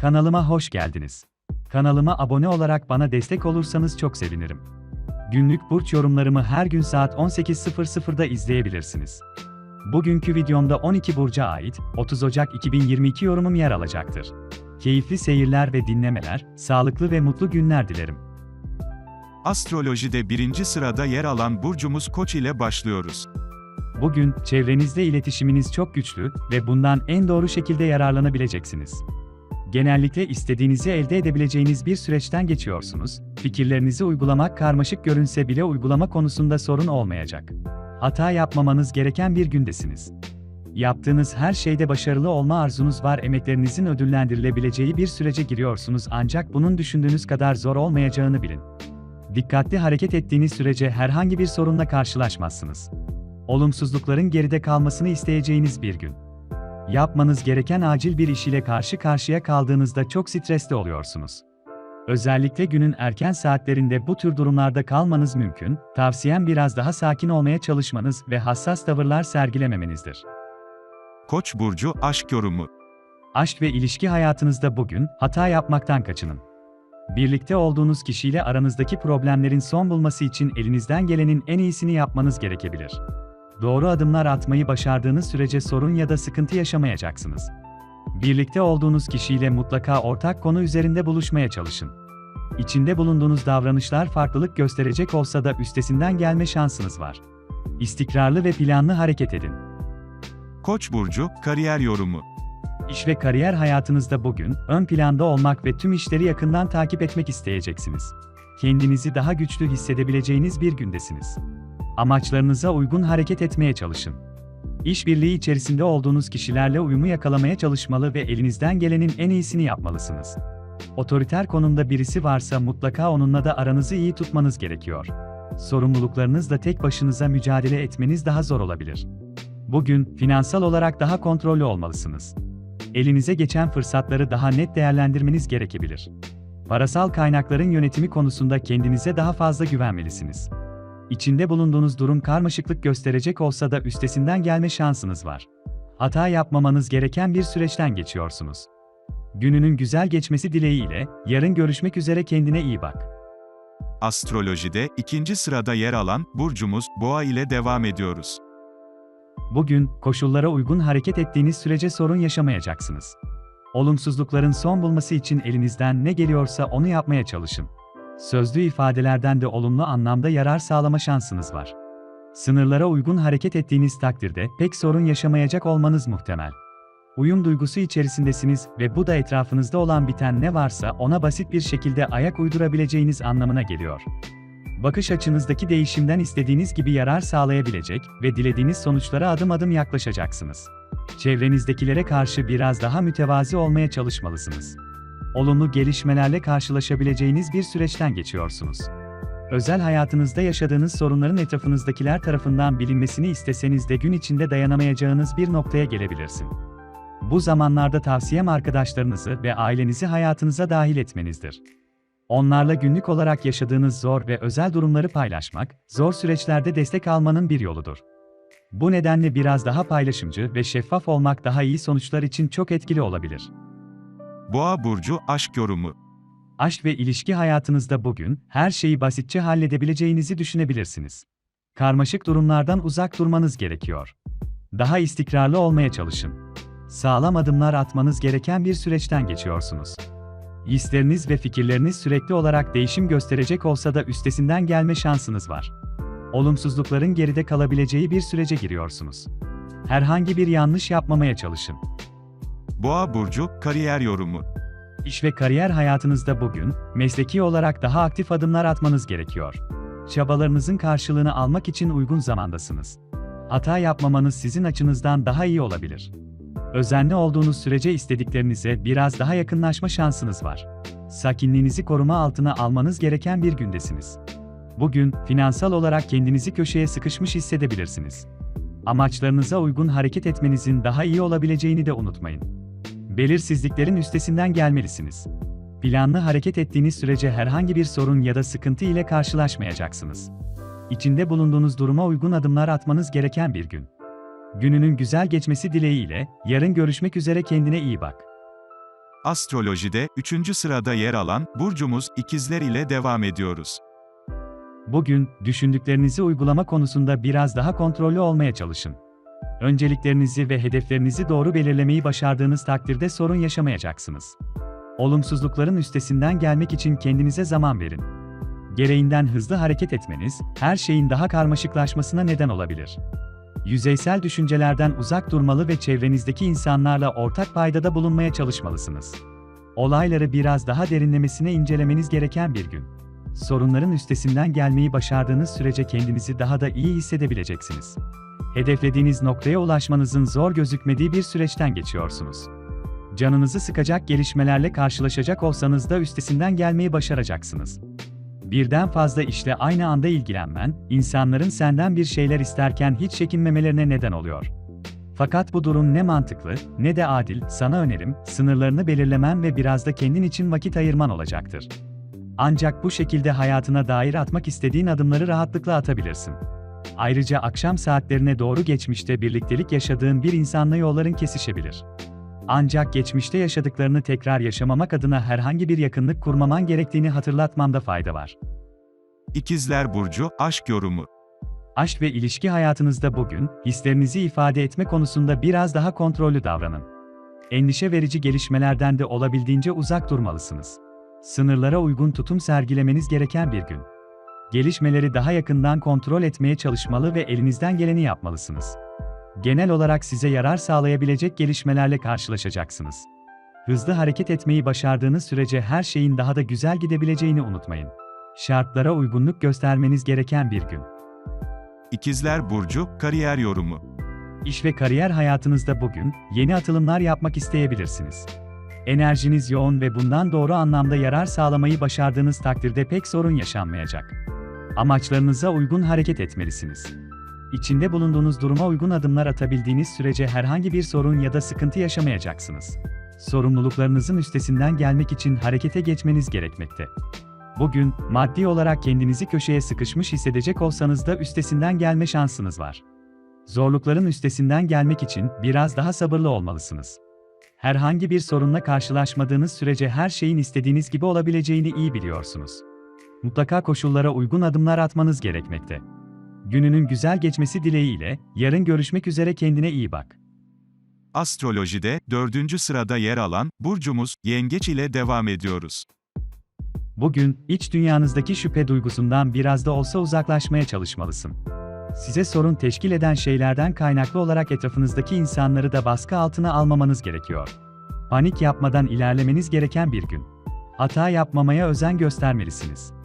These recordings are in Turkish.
Kanalıma hoş geldiniz. Kanalıma abone olarak bana destek olursanız çok sevinirim. Günlük burç yorumlarımı her gün saat 18.00'da izleyebilirsiniz. Bugünkü videomda 12 burca ait 30 Ocak 2022 yorumum yer alacaktır. Keyifli seyirler ve dinlemeler, sağlıklı ve mutlu günler dilerim. Astrolojide birinci sırada yer alan burcumuz Koç ile başlıyoruz. Bugün çevrenizde iletişiminiz çok güçlü ve bundan en doğru şekilde yararlanabileceksiniz. Genellikle istediğinizi elde edebileceğiniz bir süreçten geçiyorsunuz. Fikirlerinizi uygulamak karmaşık görünse bile uygulama konusunda sorun olmayacak. Hata yapmamanız gereken bir gündesiniz. Yaptığınız her şeyde başarılı olma arzunuz var, emeklerinizin ödüllendirilebileceği bir sürece giriyorsunuz ancak bunun düşündüğünüz kadar zor olmayacağını bilin. Dikkatli hareket ettiğiniz sürece herhangi bir sorunla karşılaşmazsınız. Olumsuzlukların geride kalmasını isteyeceğiniz bir gün. Yapmanız gereken acil bir iş ile karşı karşıya kaldığınızda çok stresli oluyorsunuz. Özellikle günün erken saatlerinde bu tür durumlarda kalmanız mümkün, tavsiyem biraz daha sakin olmaya çalışmanız ve hassas tavırlar sergilememenizdir. Koç burcu aşk yorumu. Aşk ve ilişki hayatınızda bugün hata yapmaktan kaçının. Birlikte olduğunuz kişiyle aranızdaki problemlerin son bulması için elinizden gelenin en iyisini yapmanız gerekebilir. Doğru adımlar atmayı başardığınız sürece sorun ya da sıkıntı yaşamayacaksınız. Birlikte olduğunuz kişiyle mutlaka ortak konu üzerinde buluşmaya çalışın. İçinde bulunduğunuz davranışlar farklılık gösterecek olsa da üstesinden gelme şansınız var. İstikrarlı ve planlı hareket edin. Koç burcu kariyer yorumu. İş ve kariyer hayatınızda bugün ön planda olmak ve tüm işleri yakından takip etmek isteyeceksiniz. Kendinizi daha güçlü hissedebileceğiniz bir gündesiniz. Amaçlarınıza uygun hareket etmeye çalışın. İşbirliği içerisinde olduğunuz kişilerle uyumu yakalamaya çalışmalı ve elinizden gelenin en iyisini yapmalısınız. Otoriter konumda birisi varsa mutlaka onunla da aranızı iyi tutmanız gerekiyor. Sorumluluklarınızla tek başınıza mücadele etmeniz daha zor olabilir. Bugün finansal olarak daha kontrollü olmalısınız. Elinize geçen fırsatları daha net değerlendirmeniz gerekebilir. Parasal kaynakların yönetimi konusunda kendinize daha fazla güvenmelisiniz. İçinde bulunduğunuz durum karmaşıklık gösterecek olsa da üstesinden gelme şansınız var. Hata yapmamanız gereken bir süreçten geçiyorsunuz. Gününün güzel geçmesi dileğiyle, yarın görüşmek üzere kendine iyi bak. Astrolojide ikinci sırada yer alan burcumuz Boğa ile devam ediyoruz. Bugün, koşullara uygun hareket ettiğiniz sürece sorun yaşamayacaksınız. Olumsuzlukların son bulması için elinizden ne geliyorsa onu yapmaya çalışın. Sözlü ifadelerden de olumlu anlamda yarar sağlama şansınız var. Sınırlara uygun hareket ettiğiniz takdirde pek sorun yaşamayacak olmanız muhtemel. Uyum duygusu içerisindesiniz ve bu da etrafınızda olan biten ne varsa ona basit bir şekilde ayak uydurabileceğiniz anlamına geliyor. Bakış açınızdaki değişimden istediğiniz gibi yarar sağlayabilecek ve dilediğiniz sonuçlara adım adım yaklaşacaksınız. Çevrenizdekilere karşı biraz daha mütevazi olmaya çalışmalısınız. Olumlu gelişmelerle karşılaşabileceğiniz bir süreçten geçiyorsunuz. Özel hayatınızda yaşadığınız sorunların etrafınızdakiler tarafından bilinmesini isteseniz de gün içinde dayanamayacağınız bir noktaya gelebilirsin. Bu zamanlarda tavsiyem arkadaşlarınızı ve ailenizi hayatınıza dahil etmenizdir. Onlarla günlük olarak yaşadığınız zor ve özel durumları paylaşmak, zor süreçlerde destek almanın bir yoludur. Bu nedenle biraz daha paylaşımcı ve şeffaf olmak daha iyi sonuçlar için çok etkili olabilir. Boğa burcu aşk yorumu. Aşk ve ilişki hayatınızda bugün her şeyi basitçe halledebileceğinizi düşünebilirsiniz. Karmaşık durumlardan uzak durmanız gerekiyor. Daha istikrarlı olmaya çalışın. Sağlam adımlar atmanız gereken bir süreçten geçiyorsunuz. Hisleriniz ve fikirleriniz sürekli olarak değişim gösterecek olsa da üstesinden gelme şansınız var. Olumsuzlukların geride kalabileceği bir sürece giriyorsunuz. Herhangi bir yanlış yapmamaya çalışın. Boğa burcu kariyer yorumu. İş ve kariyer hayatınızda bugün, mesleki olarak daha aktif adımlar atmanız gerekiyor. Çabalarınızın karşılığını almak için uygun zamandasınız. Hata yapmamanız sizin açınızdan daha iyi olabilir. Özenli olduğunuz sürece istediklerinize biraz daha yakınlaşma şansınız var. Sakinliğinizi koruma altına almanız gereken bir gündesiniz. Bugün, finansal olarak kendinizi köşeye sıkışmış hissedebilirsiniz. Amaçlarınıza uygun hareket etmenizin daha iyi olabileceğini de unutmayın. Belirsizliklerin üstesinden gelmelisiniz. Planlı hareket ettiğiniz sürece herhangi bir sorun ya da sıkıntı ile karşılaşmayacaksınız. İçinde bulunduğunuz duruma uygun adımlar atmanız gereken bir gün. Gününün güzel geçmesi dileğiyle, yarın görüşmek üzere kendine iyi bak. Astrolojide 3. sırada yer alan burcumuz ikizler ile devam ediyoruz. Bugün, düşündüklerinizi uygulama konusunda biraz daha kontrollü olmaya çalışın. Önceliklerinizi ve hedeflerinizi doğru belirlemeyi başardığınız takdirde sorun yaşamayacaksınız. Olumsuzlukların üstesinden gelmek için kendinize zaman verin. Gereğinden hızlı hareket etmeniz, her şeyin daha karmaşıklaşmasına neden olabilir. Yüzeysel düşüncelerden uzak durmalı ve çevrenizdeki insanlarla ortak paydada bulunmaya çalışmalısınız. Olayları biraz daha derinlemesine incelemeniz gereken bir gün. Sorunların üstesinden gelmeyi başardığınız sürece kendinizi daha da iyi hissedebileceksiniz. Hedeflediğiniz noktaya ulaşmanızın zor gözükmediği bir süreçten geçiyorsunuz. Canınızı sıkacak gelişmelerle karşılaşacak olsanız da üstesinden gelmeyi başaracaksınız. Birden fazla işle aynı anda ilgilenmen, insanların senden bir şeyler isterken hiç çekinmemelerine neden oluyor. Fakat bu durum ne mantıklı, ne de adil, sana önerim, sınırlarını belirlemen ve biraz da kendin için vakit ayırman olacaktır. Ancak bu şekilde hayatına dair atmak istediğin adımları rahatlıkla atabilirsin. Ayrıca akşam saatlerine doğru geçmişte birliktelik yaşadığın bir insanla yolların kesişebilir. Ancak geçmişte yaşadıklarını tekrar yaşamamak adına herhangi bir yakınlık kurmaman gerektiğini hatırlatmanda fayda var. İkizler Burcu, aşk yorumu. Aşk ve ilişki hayatınızda bugün, hislerinizi ifade etme konusunda biraz daha kontrollü davranın. Endişe verici gelişmelerden de olabildiğince uzak durmalısınız. Sınırlara uygun tutum sergilemeniz gereken bir gün. Gelişmeleri daha yakından kontrol etmeye çalışmalı ve elinizden geleni yapmalısınız. Genel olarak size yarar sağlayabilecek gelişmelerle karşılaşacaksınız. Hızlı hareket etmeyi başardığınız sürece her şeyin daha da güzel gidebileceğini unutmayın. Şartlara uygunluk göstermeniz gereken bir gün. İkizler Burcu, kariyer yorumu. İş ve kariyer hayatınızda bugün yeni atılımlar yapmak isteyebilirsiniz. Enerjiniz yoğun ve bundan doğru anlamda yarar sağlamayı başardığınız takdirde pek sorun yaşanmayacak. Amaçlarınıza uygun hareket etmelisiniz. İçinde bulunduğunuz duruma uygun adımlar atabildiğiniz sürece herhangi bir sorun ya da sıkıntı yaşamayacaksınız. Sorumluluklarınızın üstesinden gelmek için harekete geçmeniz gerekmekte. Bugün, maddi olarak kendinizi köşeye sıkışmış hissedecek olsanız da üstesinden gelme şansınız var. Zorlukların üstesinden gelmek için biraz daha sabırlı olmalısınız. Herhangi bir sorunla karşılaşmadığınız sürece her şeyin istediğiniz gibi olabileceğini iyi biliyorsunuz. Mutlaka koşullara uygun adımlar atmanız gerekmekte. Gününün güzel geçmesi dileğiyle, yarın görüşmek üzere kendine iyi bak. Astrolojide 4. sırada yer alan burcumuz Yengeç ile devam ediyoruz. Bugün, iç dünyanızdaki şüphe duygusundan biraz da olsa uzaklaşmaya çalışmalısın. Size sorun teşkil eden şeylerden kaynaklı olarak etrafınızdaki insanları da baskı altına almamanız gerekiyor. Panik yapmadan ilerlemeniz gereken bir gün. Hata yapmamaya özen göstermelisiniz.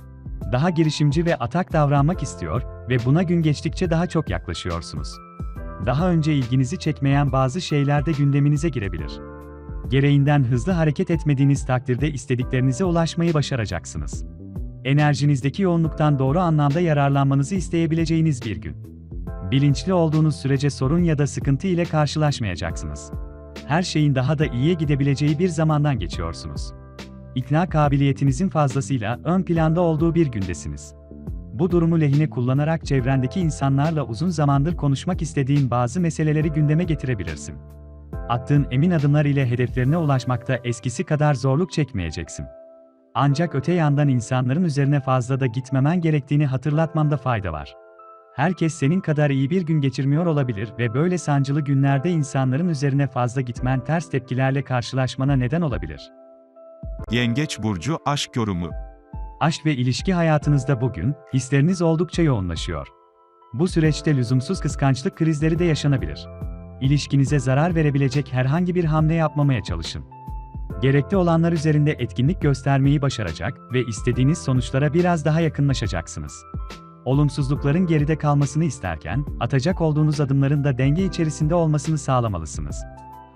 Daha girişimci ve atak davranmak istiyor ve buna gün geçtikçe daha çok yaklaşıyorsunuz. Daha önce ilginizi çekmeyen bazı şeyler de gündeminize girebilir. Gereğinden hızlı hareket etmediğiniz takdirde istediklerinize ulaşmayı başaracaksınız. Enerjinizdeki yoğunluktan doğru anlamda yararlanmanızı isteyebileceğiniz bir gün. Bilinçli olduğunuz sürece sorun ya da sıkıntı ile karşılaşmayacaksınız. Her şeyin daha da iyiye gidebileceği bir zamandan geçiyorsunuz. İkna kabiliyetinizin fazlasıyla ön planda olduğu bir gündesiniz. Bu durumu lehine kullanarak çevrendeki insanlarla uzun zamandır konuşmak istediğin bazı meseleleri gündeme getirebilirsin. Attığın emin adımlar ile hedeflerine ulaşmakta eskisi kadar zorluk çekmeyeceksin. Ancak öte yandan insanların üzerine fazla da gitmemen gerektiğini hatırlatmamda fayda var. Herkes senin kadar iyi bir gün geçirmiyor olabilir ve böyle sancılı günlerde insanların üzerine fazla gitmen ters tepkilerle karşılaşmana neden olabilir. Yengeç Burcu, aşk yorumu. Aşk ve ilişki hayatınızda bugün hisleriniz oldukça yoğunlaşıyor. Bu süreçte lüzumsuz kıskançlık krizleri de yaşanabilir. İlişkinize zarar verebilecek herhangi bir hamle yapmamaya çalışın. Gerekli olanlar üzerinde etkinlik göstermeyi başaracak ve istediğiniz sonuçlara biraz daha yakınlaşacaksınız. Olumsuzlukların geride kalmasını isterken, atacak olduğunuz adımların da denge içerisinde olmasını sağlamalısınız.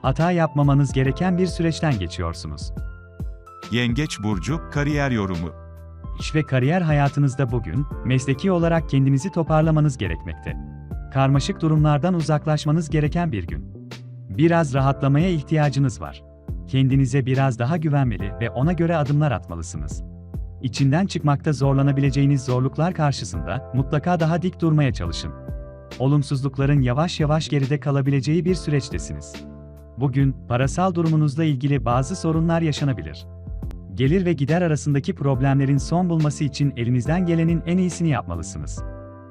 Hata yapmamanız gereken bir süreçten geçiyorsunuz. Yengeç Burcu, kariyer yorumu. İş ve kariyer hayatınızda bugün, mesleki olarak kendinizi toparlamanız gerekmekte. Karmaşık durumlardan uzaklaşmanız gereken bir gün. Biraz rahatlamaya ihtiyacınız var. Kendinize biraz daha güvenmeli ve ona göre adımlar atmalısınız. İçinden çıkmakta zorlanabileceğiniz zorluklar karşısında mutlaka daha dik durmaya çalışın. Olumsuzlukların yavaş yavaş geride kalabileceği bir süreçtesiniz. Bugün, parasal durumunuzla ilgili bazı sorunlar yaşanabilir. Gelir ve gider arasındaki problemlerin son bulması için elinizden gelenin en iyisini yapmalısınız.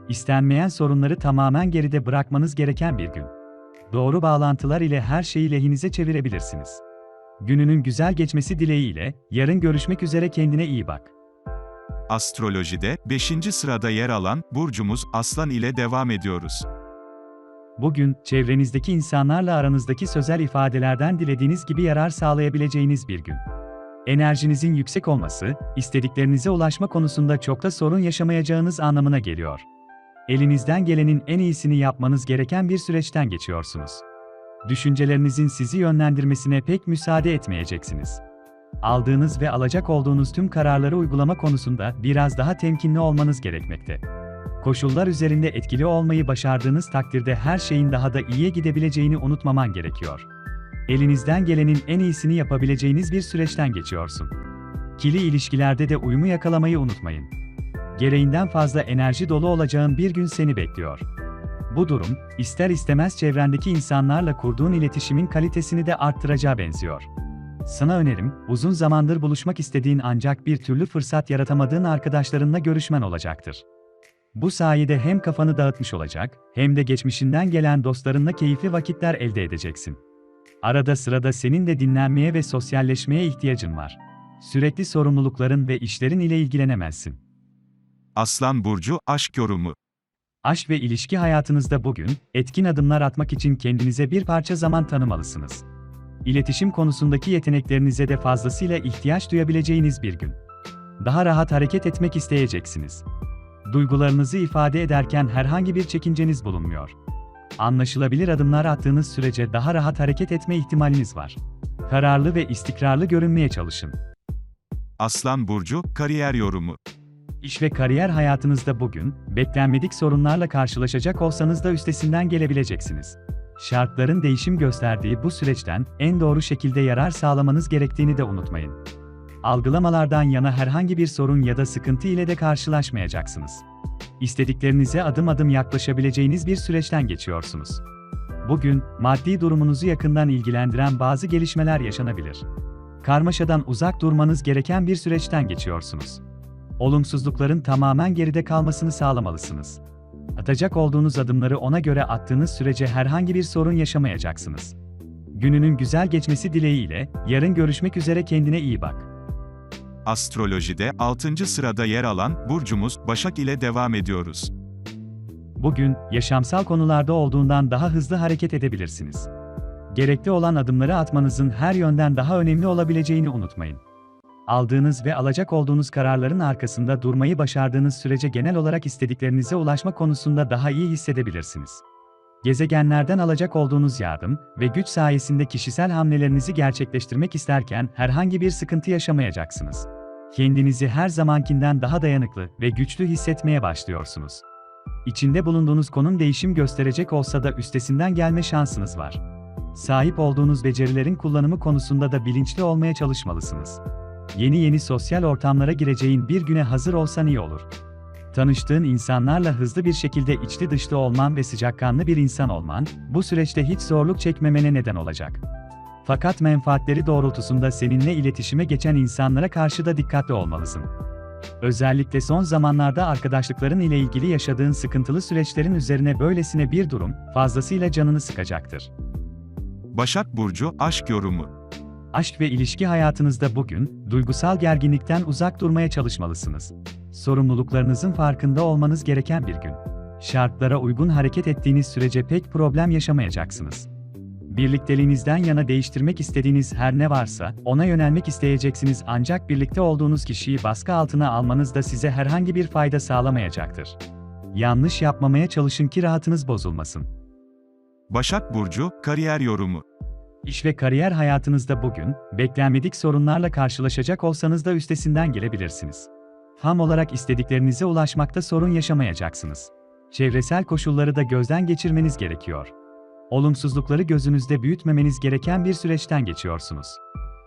İstenmeyen sorunları tamamen geride bırakmanız gereken bir gün. Doğru bağlantılar ile her şeyi lehinize çevirebilirsiniz. Gününün güzel geçmesi dileğiyle, yarın görüşmek üzere kendine iyi bak. Astrolojide 5. sırada yer alan burcumuz Aslan ile devam ediyoruz. Bugün, çevrenizdeki insanlarla aranızdaki sözel ifadelerden dilediğiniz gibi yarar sağlayabileceğiniz bir gün. Enerjinizin yüksek olması, istediklerinize ulaşma konusunda çok da sorun yaşamayacağınız anlamına geliyor. Elinizden gelenin en iyisini yapmanız gereken bir süreçten geçiyorsunuz. Düşüncelerinizin sizi yönlendirmesine pek müsaade etmeyeceksiniz. Aldığınız ve alacak olduğunuz tüm kararları uygulama konusunda biraz daha temkinli olmanız gerekmekte. Koşullar üzerinde etkili olmayı başardığınız takdirde her şeyin daha da iyiye gidebileceğini unutmaman gerekiyor. Elinizden gelenin en iyisini yapabileceğiniz bir süreçten geçiyorsun. Kili ilişkilerde de uyumu yakalamayı unutmayın. Gereğinden fazla enerji dolu olacağın bir gün seni bekliyor. Bu durum, ister istemez çevrendeki insanlarla kurduğun iletişimin kalitesini de arttıracağı benziyor. Sana önerim, uzun zamandır buluşmak istediğin ancak bir türlü fırsat yaratamadığın arkadaşlarınla görüşmen olacaktır. Bu sayede hem kafanı dağıtmış olacak, hem de geçmişinden gelen dostlarınla keyifli vakitler elde edeceksin. Arada sırada senin de dinlenmeye ve sosyalleşmeye ihtiyacın var. Sürekli sorumlulukların ve işlerin ile ilgilenemezsin. Aslan burcu aşk yorumu. Aşk ve ilişki hayatınızda bugün, etkin adımlar atmak için kendinize bir parça zaman tanımalısınız. İletişim konusundaki yeteneklerinize de fazlasıyla ihtiyaç duyabileceğiniz bir gün. Daha rahat hareket etmek isteyeceksiniz. Duygularınızı ifade ederken herhangi bir çekinceniz bulunmuyor. Anlaşılabilir adımlar attığınız sürece daha rahat hareket etme ihtimaliniz var. Kararlı ve istikrarlı görünmeye çalışın. Aslan burcu kariyer yorumu. İş ve kariyer hayatınızda bugün, beklenmedik sorunlarla karşılaşacak olsanız da üstesinden gelebileceksiniz. Şartların değişim gösterdiği bu süreçten en doğru şekilde yarar sağlamanız gerektiğini de unutmayın. Algılamalardan yana herhangi bir sorun ya da sıkıntı ile de karşılaşmayacaksınız. İstediklerinize adım adım yaklaşabileceğiniz bir süreçten geçiyorsunuz. Bugün, maddi durumunuzu yakından ilgilendiren bazı gelişmeler yaşanabilir. Karmaşadan uzak durmanız gereken bir süreçten geçiyorsunuz. Olumsuzlukların tamamen geride kalmasını sağlamalısınız. Atacak olduğunuz adımları ona göre attığınız sürece herhangi bir sorun yaşamayacaksınız. Gününün güzel geçmesi dileğiyle, yarın görüşmek üzere kendine iyi bak. Astrolojide 6. sırada yer alan burcumuz Başak ile devam ediyoruz. Bugün, yaşamsal konularda olduğundan daha hızlı hareket edebilirsiniz. Gerekli olan adımları atmanızın her yönden daha önemli olabileceğini unutmayın. Aldığınız ve alacak olduğunuz kararların arkasında durmayı başardığınız sürece genel olarak istediklerinize ulaşma konusunda daha iyi hissedebilirsiniz. Gezegenlerden alacak olduğunuz yardım ve güç sayesinde kişisel hamlelerinizi gerçekleştirmek isterken herhangi bir sıkıntı yaşamayacaksınız. Kendinizi her zamankinden daha dayanıklı ve güçlü hissetmeye başlıyorsunuz. İçinde bulunduğunuz konum değişim gösterecek olsa da üstesinden gelme şansınız var. Sahip olduğunuz becerilerin kullanımı konusunda da bilinçli olmaya çalışmalısınız. Yeni yeni sosyal ortamlara gireceğin bir güne hazır olsan iyi olur. Tanıştığın insanlarla hızlı bir şekilde içli dışlı olman ve sıcakkanlı bir insan olman, bu süreçte hiç zorluk çekmemene neden olacak. Fakat menfaatleri doğrultusunda seninle iletişime geçen insanlara karşı da dikkatli olmalısın. Özellikle son zamanlarda arkadaşlıkların ile ilgili yaşadığın sıkıntılı süreçlerin üzerine böylesine bir durum, fazlasıyla canını sıkacaktır. Başak burcu aşk yorumu. Aşk ve ilişki hayatınızda bugün, duygusal gerginlikten uzak durmaya çalışmalısınız. Sorumluluklarınızın farkında olmanız gereken bir gün. Şartlara uygun hareket ettiğiniz sürece pek problem yaşamayacaksınız. Birlikteliğinizden yana değiştirmek istediğiniz her ne varsa, ona yönelmek isteyeceksiniz ancak birlikte olduğunuz kişiyi baskı altına almanız da size herhangi bir fayda sağlamayacaktır. Yanlış yapmamaya çalışın ki rahatınız bozulmasın. Başak burcu kariyer yorumu. İş ve kariyer hayatınızda bugün, beklenmedik sorunlarla karşılaşacak olsanız da üstesinden gelebilirsiniz. Ham olarak istediklerinize ulaşmakta sorun yaşamayacaksınız. Çevresel koşulları da gözden geçirmeniz gerekiyor. Olumsuzlukları gözünüzde büyütmemeniz gereken bir süreçten geçiyorsunuz.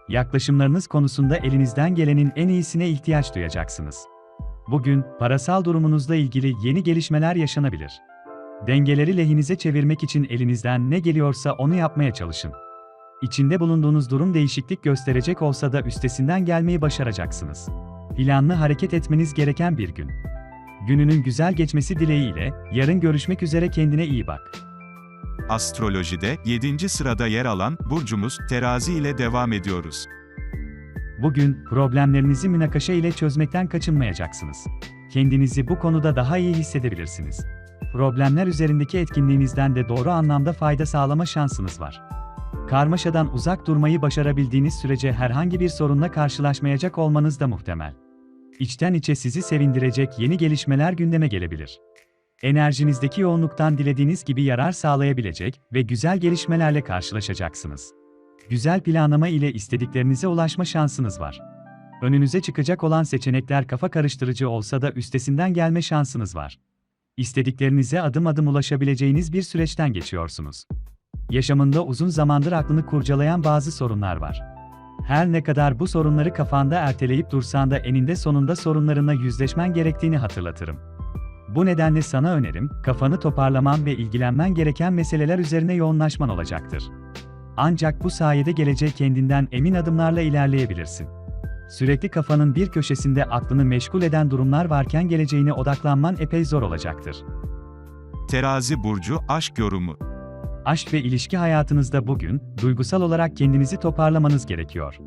Yaklaşımlarınız konusunda elinizden gelenin en iyisine ihtiyaç duyacaksınız. Bugün, parasal durumunuzla ilgili yeni gelişmeler yaşanabilir. Dengeleri lehinize çevirmek için elinizden ne geliyorsa onu yapmaya çalışın. İçinde bulunduğunuz durum değişiklik gösterecek olsa da üstesinden gelmeyi başaracaksınız. Planlı hareket etmeniz gereken bir gün. Gününün güzel geçmesi dileğiyle, yarın görüşmek üzere kendine iyi bak. Astrolojide 7. sırada yer alan burcumuz Terazi ile devam ediyoruz. Bugün problemlerinizi münakaşa ile çözmekten kaçınmayacaksınız. Kendinizi bu konuda daha iyi hissedebilirsiniz. Problemler üzerindeki etkinliğinizden de doğru anlamda fayda sağlama şansınız var. Karmaşadan uzak durmayı başarabildiğiniz sürece herhangi bir sorunla karşılaşmayacak olmanız da muhtemel. İçten içe sizi sevindirecek yeni gelişmeler gündeme gelebilir. Enerjinizdeki yoğunluktan dilediğiniz gibi yarar sağlayabilecek ve güzel gelişmelerle karşılaşacaksınız. Güzel planlama ile istediklerinize ulaşma şansınız var. Önünüze çıkacak olan seçenekler kafa karıştırıcı olsa da üstesinden gelme şansınız var. İstediklerinize adım adım ulaşabileceğiniz bir süreçten geçiyorsunuz. Yaşamında uzun zamandır aklını kurcalayan bazı sorunlar var. Her ne kadar bu sorunları kafanda erteleyip dursan da eninde sonunda sorunlarına yüzleşmen gerektiğini hatırlatırım. Bu nedenle sana önerim, kafanı toparlaman ve ilgilenmen gereken meseleler üzerine yoğunlaşman olacaktır. Ancak bu sayede geleceğe kendinden emin adımlarla ilerleyebilirsin. Sürekli kafanın bir köşesinde aklını meşgul eden durumlar varken geleceğine odaklanman epey zor olacaktır. Terazi burcu aşk yorumu. Aşk ve ilişki hayatınızda bugün, duygusal olarak kendinizi toparlamanız gerekiyor.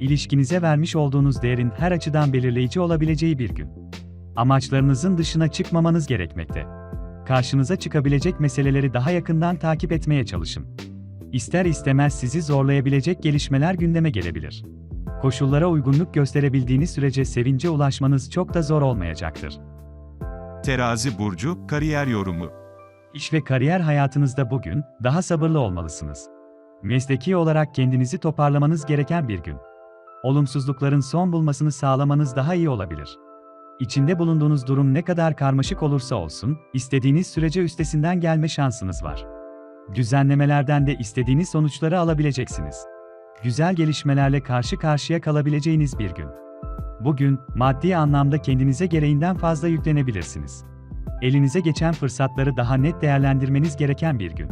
İlişkinize vermiş olduğunuz değerin her açıdan belirleyici olabileceği bir gün. Amaçlarınızın dışına çıkmamanız gerekmekte. Karşınıza çıkabilecek meseleleri daha yakından takip etmeye çalışın. İster istemez sizi zorlayabilecek gelişmeler gündeme gelebilir. Koşullara uygunluk gösterebildiğiniz sürece sevince ulaşmanız çok da zor olmayacaktır. Terazi burcu kariyer yorumu. İş ve kariyer hayatınızda bugün daha sabırlı olmalısınız. Mesleki olarak kendinizi toparlamanız gereken bir gün. Olumsuzlukların son bulmasını sağlamanız daha iyi olabilir. İçinde bulunduğunuz durum ne kadar karmaşık olursa olsun, istediğiniz sürece üstesinden gelme şansınız var. Düzenlemelerden de istediğiniz sonuçları alabileceksiniz. Güzel gelişmelerle karşı karşıya kalabileceğiniz bir gün. Bugün, maddi anlamda kendinize gereğinden fazla yüklenebilirsiniz. Elinize geçen fırsatları daha net değerlendirmeniz gereken bir gün.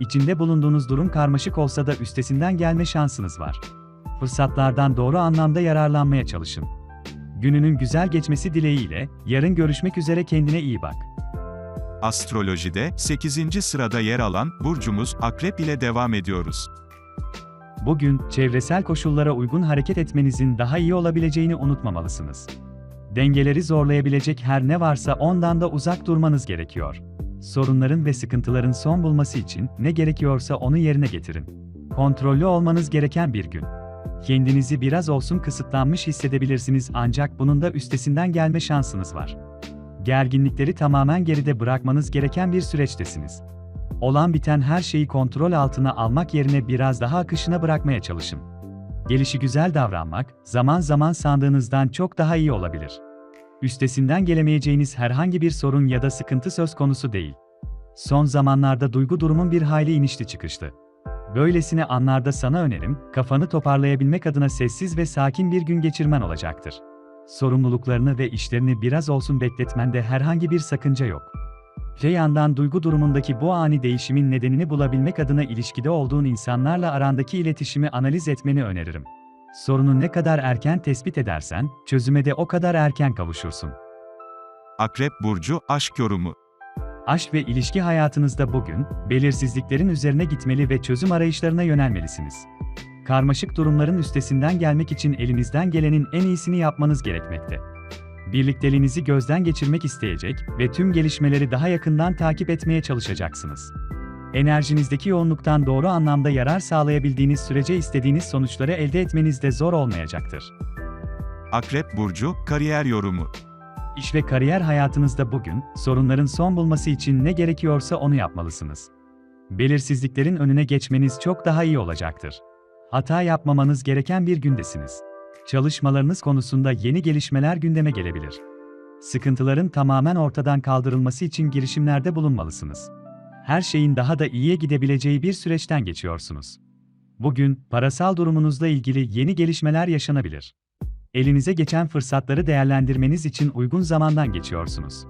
İçinde bulunduğunuz durum karmaşık olsa da üstesinden gelme şansınız var. Fırsatlardan doğru anlamda yararlanmaya çalışın. Gününün güzel geçmesi dileğiyle, yarın görüşmek üzere kendine iyi bak. Astrolojide 8. sırada yer alan burcumuz Akrep ile devam ediyoruz. Bugün, çevresel koşullara uygun hareket etmenizin daha iyi olabileceğini unutmamalısınız. Dengeleri zorlayabilecek her ne varsa ondan da uzak durmanız gerekiyor. Sorunların ve sıkıntıların son bulması için ne gerekiyorsa onu yerine getirin. Kontrollü olmanız gereken bir gün. Kendinizi biraz olsun kısıtlanmış hissedebilirsiniz ancak bunun da üstesinden gelme şansınız var. Gerginlikleri tamamen geride bırakmanız gereken bir süreçtesiniz. Olan biten her şeyi kontrol altına almak yerine biraz daha akışına bırakmaya çalışın. Gelişi güzel davranmak, zaman zaman sandığınızdan çok daha iyi olabilir. Üstesinden gelemeyeceğiniz herhangi bir sorun ya da sıkıntı söz konusu değil. Son zamanlarda duygu durumun bir hayli inişli çıkıştı. Böylesine anlarda sana önerim, kafanı toparlayabilmek adına sessiz ve sakin bir gün geçirmen olacaktır. Sorumluluklarını ve işlerini biraz olsun bekletmende herhangi bir sakınca yok. Öte yandan duygu durumundaki bu ani değişimin nedenini bulabilmek adına ilişkide olduğun insanlarla arandaki iletişimi analiz etmeni öneririm. Sorunu ne kadar erken tespit edersen, çözüme de o kadar erken kavuşursun. Akrep burcu aşk yorumu. Aşk ve ilişki hayatınızda bugün, belirsizliklerin üzerine gitmeli ve çözüm arayışlarına yönelmelisiniz. Karmaşık durumların üstesinden gelmek için elinizden gelenin en iyisini yapmanız gerekmekte. Birlikteliğinizi gözden geçirmek isteyecek ve tüm gelişmeleri daha yakından takip etmeye çalışacaksınız. Enerjinizdeki yoğunluktan doğru anlamda yarar sağlayabildiğiniz sürece istediğiniz sonuçları elde etmeniz de zor olmayacaktır. Akrep burcu kariyer yorumu. İş ve kariyer hayatınızda bugün, sorunların son bulması için ne gerekiyorsa onu yapmalısınız. Belirsizliklerin önüne geçmeniz çok daha iyi olacaktır. Hata yapmamanız gereken bir gündesiniz. Çalışmalarınız konusunda yeni gelişmeler gündeme gelebilir. Sıkıntıların tamamen ortadan kaldırılması için girişimlerde bulunmalısınız. Her şeyin daha da iyiye gidebileceği bir süreçten geçiyorsunuz. Bugün, parasal durumunuzla ilgili yeni gelişmeler yaşanabilir. Elinize geçen fırsatları değerlendirmeniz için uygun zamandan geçiyorsunuz.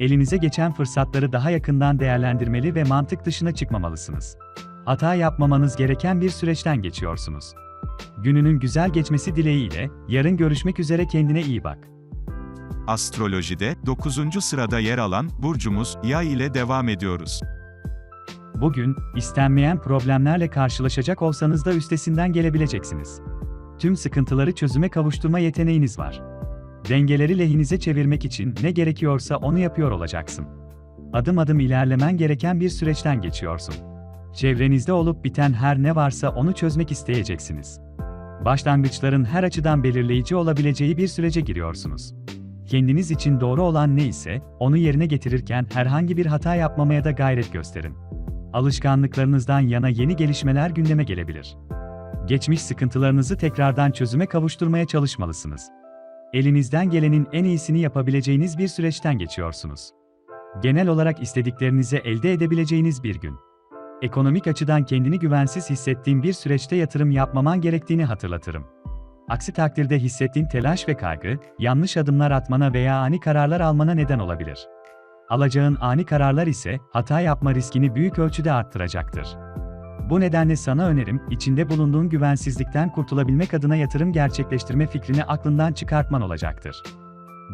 Elinize geçen fırsatları daha yakından değerlendirmeli ve mantık dışına çıkmamalısınız. Hata yapmamanız gereken bir süreçten geçiyorsunuz. Gününün güzel geçmesi dileğiyle, yarın görüşmek üzere kendine iyi bak. Astrolojide 9. sırada yer alan burcumuz Yay ile devam ediyoruz. Bugün, istenmeyen problemlerle karşılaşacak olsanız da üstesinden gelebileceksiniz. Tüm sıkıntıları çözüme kavuşturma yeteneğiniz var. Dengeleri lehinize çevirmek için ne gerekiyorsa onu yapıyor olacaksın. Adım adım ilerlemen gereken bir süreçten geçiyorsun. Çevrenizde olup biten her ne varsa onu çözmek isteyeceksiniz. Başlangıçların her açıdan belirleyici olabileceği bir sürece giriyorsunuz. Kendiniz için doğru olan ne ise, onu yerine getirirken herhangi bir hata yapmamaya da gayret gösterin. Alışkanlıklarınızdan yana yeni gelişmeler gündeme gelebilir. Geçmiş sıkıntılarınızı tekrardan çözüme kavuşturmaya çalışmalısınız. Elinizden gelenin en iyisini yapabileceğiniz bir süreçten geçiyorsunuz. Genel olarak istediklerinizi elde edebileceğiniz bir gün. Ekonomik açıdan kendini güvensiz hissettiğin bir süreçte yatırım yapmaman gerektiğini hatırlatırım. Aksi takdirde hissettiğin telaş ve kaygı, yanlış adımlar atmana veya ani kararlar almana neden olabilir. Alacağın ani kararlar ise hata yapma riskini büyük ölçüde arttıracaktır. Bu nedenle sana önerim, içinde bulunduğun güvensizlikten kurtulabilmek adına yatırım gerçekleştirme fikrini aklından çıkartman olacaktır.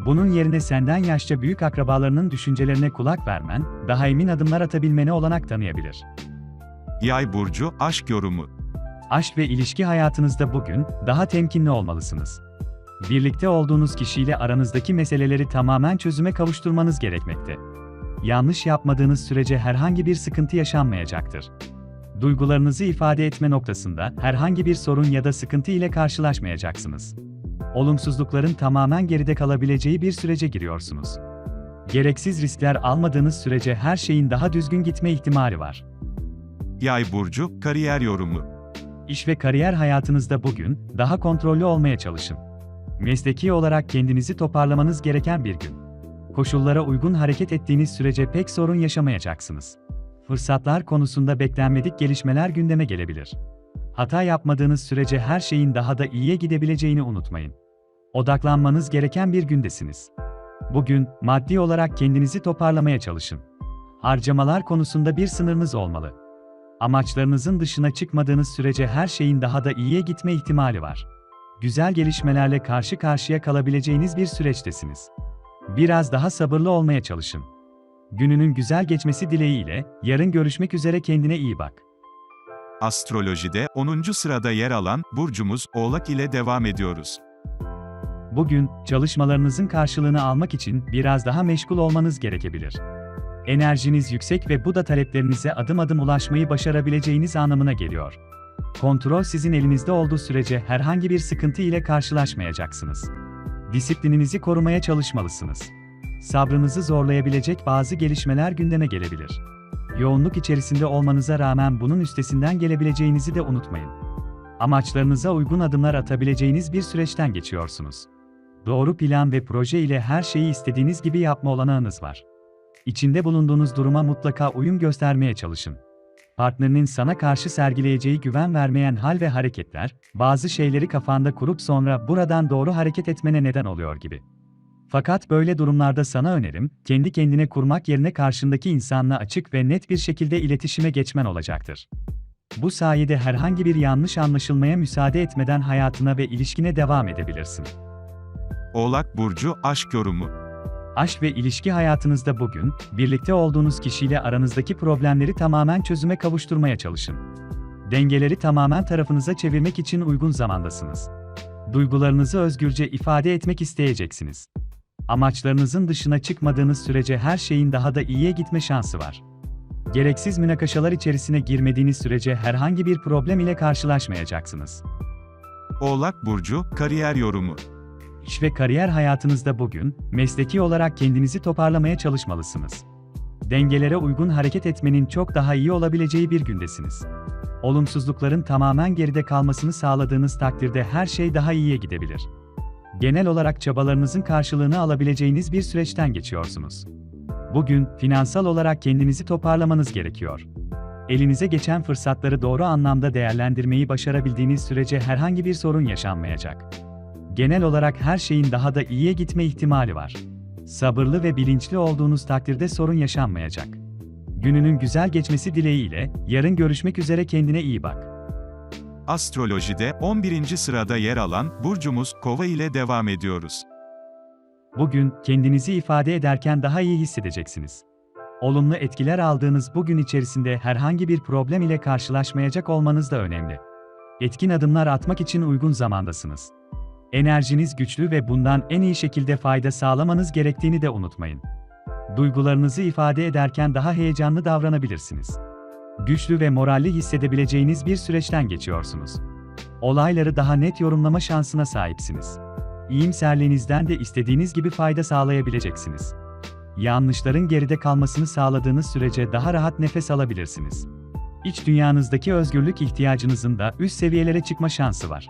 Bunun yerine senden yaşça büyük akrabalarının düşüncelerine kulak vermen, daha emin adımlar atabilmene olanak tanıyabilir. Yay burcu aşk yorumu. Aşk ve ilişki hayatınızda bugün daha temkinli olmalısınız. Birlikte olduğunuz kişiyle aranızdaki meseleleri tamamen çözüme kavuşturmanız gerekmekte. Yanlış yapmadığınız sürece herhangi bir sıkıntı yaşanmayacaktır. Duygularınızı ifade etme noktasında herhangi bir sorun ya da sıkıntı ile karşılaşmayacaksınız. Olumsuzlukların tamamen geride kalabileceği bir sürece giriyorsunuz. Gereksiz riskler almadığınız sürece her şeyin daha düzgün gitme ihtimali var. Yay burcu kariyer yorumu. İş ve kariyer hayatınızda bugün daha kontrollü olmaya çalışın. Mesleki olarak kendinizi toparlamanız gereken bir gün. Koşullara uygun hareket ettiğiniz sürece pek sorun yaşamayacaksınız. Fırsatlar konusunda beklenmedik gelişmeler gündeme gelebilir. Hata yapmadığınız sürece her şeyin daha da iyiye gidebileceğini unutmayın. Odaklanmanız gereken bir gündesiniz. Bugün maddi olarak kendinizi toparlamaya çalışın. Harcamalar konusunda bir sınırınız olmalı. Amaçlarınızın dışına çıkmadığınız sürece her şeyin daha da iyiye gitme ihtimali var. Güzel gelişmelerle karşı karşıya kalabileceğiniz bir süreçtesiniz. Biraz daha sabırlı olmaya çalışın. Gününün güzel geçmesi dileğiyle, yarın görüşmek üzere kendine iyi bak. Astrolojide 10. sırada yer alan burcumuz Oğlak ile devam ediyoruz. Bugün, çalışmalarınızın karşılığını almak için biraz daha meşgul olmanız gerekebilir. Enerjiniz yüksek ve bu da taleplerinize adım adım ulaşmayı başarabileceğiniz anlamına geliyor. Kontrol sizin elinizde olduğu sürece herhangi bir sıkıntı ile karşılaşmayacaksınız. Disiplininizi korumaya çalışmalısınız. Sabrınızı zorlayabilecek bazı gelişmeler gündeme gelebilir. Yoğunluk içerisinde olmanıza rağmen bunun üstesinden gelebileceğinizi de unutmayın. Amaçlarınıza uygun adımlar atabileceğiniz bir süreçten geçiyorsunuz. Doğru plan ve proje ile her şeyi istediğiniz gibi yapma olanağınız var. İçinde bulunduğunuz duruma mutlaka uyum göstermeye çalışın. Partnerinin sana karşı sergileyeceği güven vermeyen hal ve hareketler, bazı şeyleri kafanda kurup sonra buradan doğru hareket etmene neden oluyor gibi. Fakat böyle durumlarda sana önerim, kendi kendine kurmak yerine karşındaki insanla açık ve net bir şekilde iletişime geçmen olacaktır. Bu sayede herhangi bir yanlış anlaşılmaya müsaade etmeden hayatına ve ilişkine devam edebilirsin. Oğlak burcu aşk yorumu. Aşk ve ilişki hayatınızda bugün, birlikte olduğunuz kişiyle aranızdaki problemleri tamamen çözüme kavuşturmaya çalışın. Dengeleri tamamen tarafınıza çevirmek için uygun zamandasınız. Duygularınızı özgürce ifade etmek isteyeceksiniz. Amaçlarınızın dışına çıkmadığınız sürece her şeyin daha da iyiye gitme şansı var. Gereksiz münakaşalar içerisine girmediğiniz sürece herhangi bir problem ile karşılaşmayacaksınız. Oğlak burcu kariyer yorumu. İş ve kariyer hayatınızda bugün, mesleki olarak kendinizi toparlamaya çalışmalısınız. Dengelere uygun hareket etmenin çok daha iyi olabileceği bir gündesiniz. Olumsuzlukların tamamen geride kalmasını sağladığınız takdirde her şey daha iyiye gidebilir. Genel olarak çabalarınızın karşılığını alabileceğiniz bir süreçten geçiyorsunuz. Bugün, finansal olarak kendinizi toparlamanız gerekiyor. Elinize geçen fırsatları doğru anlamda değerlendirmeyi başarabildiğiniz sürece herhangi bir sorun yaşanmayacak genel olarak her şeyin daha da iyiye gitme ihtimali var. Sabırlı ve bilinçli olduğunuz takdirde sorun yaşanmayacak. Gününün güzel geçmesi dileğiyle, yarın görüşmek üzere kendine iyi bak. Astrolojide 11. sırada yer alan burcumuz Kova ile devam ediyoruz. Bugün kendinizi ifade ederken daha iyi hissedeceksiniz. Olumlu etkiler aldığınız bugün içerisinde herhangi bir problem ile karşılaşmayacak olmanız da önemli. Etkin adımlar atmak için uygun zamandasınız. Enerjiniz güçlü ve bundan en iyi şekilde fayda sağlamanız gerektiğini de unutmayın. Duygularınızı ifade ederken daha heyecanlı davranabilirsiniz. Güçlü ve moralli hissedebileceğiniz bir süreçten geçiyorsunuz. Olayları daha net yorumlama şansına sahipsiniz. İyimserliğinizden de istediğiniz gibi fayda sağlayabileceksiniz. Yanlışların geride kalmasını sağladığınız sürece daha rahat nefes alabilirsiniz. İç dünyanızdaki özgürlük ihtiyacınızın da üst seviyelere çıkma şansı var.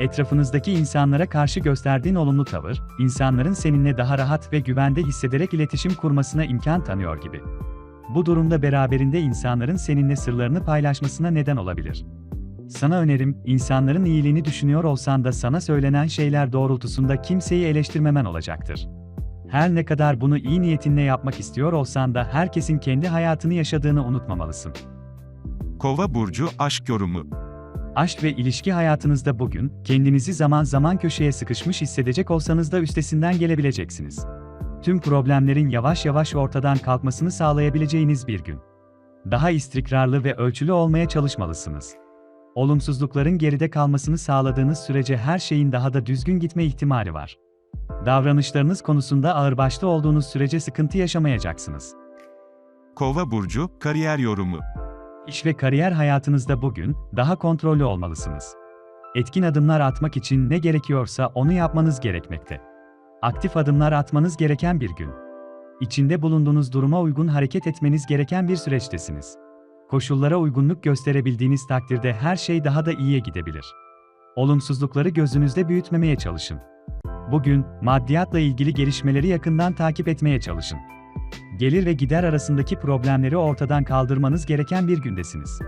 Etrafınızdaki insanlara karşı gösterdiğin olumlu tavır, insanların seninle daha rahat ve güvende hissederek iletişim kurmasına imkan tanıyor gibi. Bu durumda beraberinde insanların seninle sırlarını paylaşmasına neden olabilir. Sana önerim, insanların iyiliğini düşünüyor olsan da sana söylenen şeyler doğrultusunda kimseyi eleştirmemen olacaktır. Her ne kadar bunu iyi niyetinle yapmak istiyor olsan da herkesin kendi hayatını yaşadığını unutmamalısın. Kova burcu aşk yorumu. Aşk ve ilişki hayatınızda bugün, kendinizi zaman zaman köşeye sıkışmış hissedecek olsanız da üstesinden gelebileceksiniz. Tüm problemlerin yavaş yavaş ortadan kalkmasını sağlayabileceğiniz bir gün. Daha istikrarlı ve ölçülü olmaya çalışmalısınız. Olumsuzlukların geride kalmasını sağladığınız sürece her şeyin daha da düzgün gitme ihtimali var. Davranışlarınız konusunda ağırbaşlı olduğunuz sürece sıkıntı yaşamayacaksınız. Kova burcu kariyer yorumu. İş ve kariyer hayatınızda bugün daha kontrollü olmalısınız. Etkin adımlar atmak için ne gerekiyorsa onu yapmanız gerekmekte. Aktif adımlar atmanız gereken bir gün. İçinde bulunduğunuz duruma uygun hareket etmeniz gereken bir süreçtesiniz. Koşullara uygunluk gösterebildiğiniz takdirde her şey daha da iyiye gidebilir. Olumsuzlukları gözünüzde büyütmemeye çalışın. Bugün maddiyatla ilgili gelişmeleri yakından takip etmeye çalışın gelir ve gider arasındaki problemleri ortadan kaldırmanız gereken bir gündesiniz.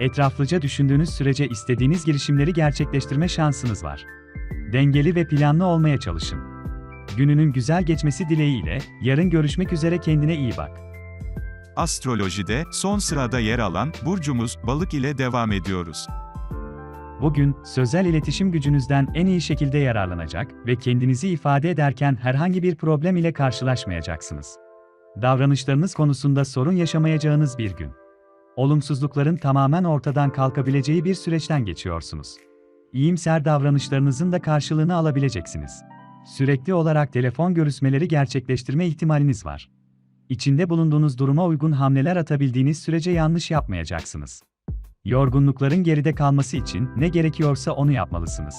Etraflıca düşündüğünüz sürece istediğiniz girişimleri gerçekleştirme şansınız var. Dengeli ve planlı olmaya çalışın. Gününün güzel geçmesi dileğiyle, yarın görüşmek üzere kendine iyi bak. Astrolojide son sırada yer alan burcumuz Balık ile devam ediyoruz. Bugün, sözel iletişim gücünüzden en iyi şekilde yararlanacak ve kendinizi ifade ederken herhangi bir problem ile karşılaşmayacaksınız. Davranışlarınız konusunda sorun yaşamayacağınız bir gün. Olumsuzlukların tamamen ortadan kalkabileceği bir süreçten geçiyorsunuz. İyimser davranışlarınızın da karşılığını alabileceksiniz. Sürekli olarak telefon görüşmeleri gerçekleştirme ihtimaliniz var. İçinde bulunduğunuz duruma uygun hamleler atabildiğiniz sürece yanlış yapmayacaksınız. Yorgunlukların geride kalması için ne gerekiyorsa onu yapmalısınız.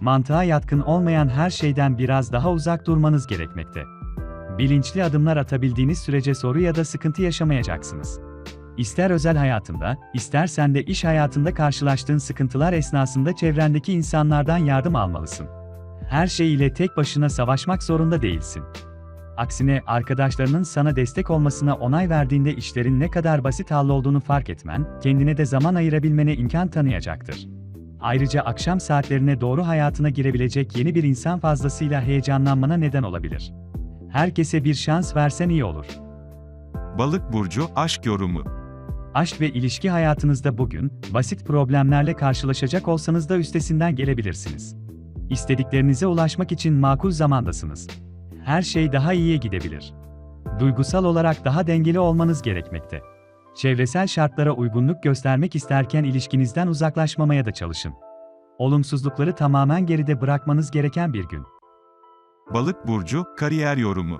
Mantığa yatkın olmayan her şeyden biraz daha uzak durmanız gerekmekte. Bilinçli adımlar atabildiğiniz sürece soru ya da sıkıntı yaşamayacaksınız. İster özel hayatında, istersen de iş hayatında karşılaştığın sıkıntılar esnasında çevrendeki insanlardan yardım almalısın. Her şey ile tek başına savaşmak zorunda değilsin. Aksine arkadaşlarının sana destek olmasına onay verdiğinde işlerin ne kadar basit hallolduğunu fark etmen, kendine de zaman ayırabilmene imkan tanıyacaktır. Ayrıca akşam saatlerine doğru hayatına girebilecek yeni bir insan fazlasıyla heyecanlanmana neden olabilir. Herkese bir şans versen iyi olur. Balık burcu aşk yorumu. Aşk ve ilişki hayatınızda bugün, basit problemlerle karşılaşacak olsanız da üstesinden gelebilirsiniz. İstediklerinize ulaşmak için makul zamandasınız. Her şey daha iyiye gidebilir. Duygusal olarak daha dengeli olmanız gerekmekte. Çevresel şartlara uygunluk göstermek isterken ilişkinizden uzaklaşmamaya da çalışın. Olumsuzlukları tamamen geride bırakmanız gereken bir gün. Balık burcu kariyer yorumu.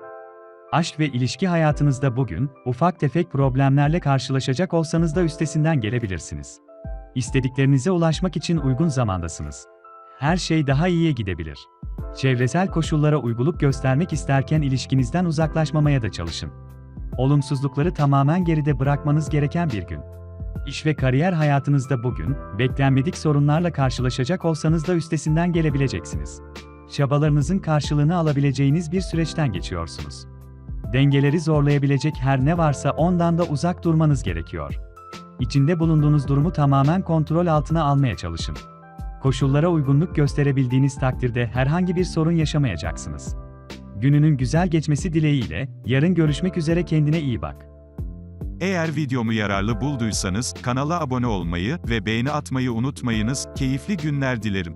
Aşk ve ilişki hayatınızda bugün, ufak tefek problemlerle karşılaşacak olsanız da üstesinden gelebilirsiniz. İstediklerinize ulaşmak için uygun zamandasınız. Her şey daha iyiye gidebilir. Çevresel koşullara uyguluk göstermek isterken ilişkinizden uzaklaşmamaya da çalışın. Olumsuzlukları tamamen geride bırakmanız gereken bir gün. İş ve kariyer hayatınızda bugün, beklenmedik sorunlarla karşılaşacak olsanız da üstesinden gelebileceksiniz. Çabalarınızın karşılığını alabileceğiniz bir süreçten geçiyorsunuz. Dengeleri zorlayabilecek her ne varsa ondan da uzak durmanız gerekiyor. İçinde bulunduğunuz durumu tamamen kontrol altına almaya çalışın. Koşullara uygunluk gösterebildiğiniz takdirde herhangi bir sorun yaşamayacaksınız. Gününün güzel geçmesi dileğiyle, yarın görüşmek üzere kendine iyi bak. Eğer videomu yararlı bulduysanız kanala abone olmayı ve beğeni atmayı unutmayınız. Keyifli günler dilerim.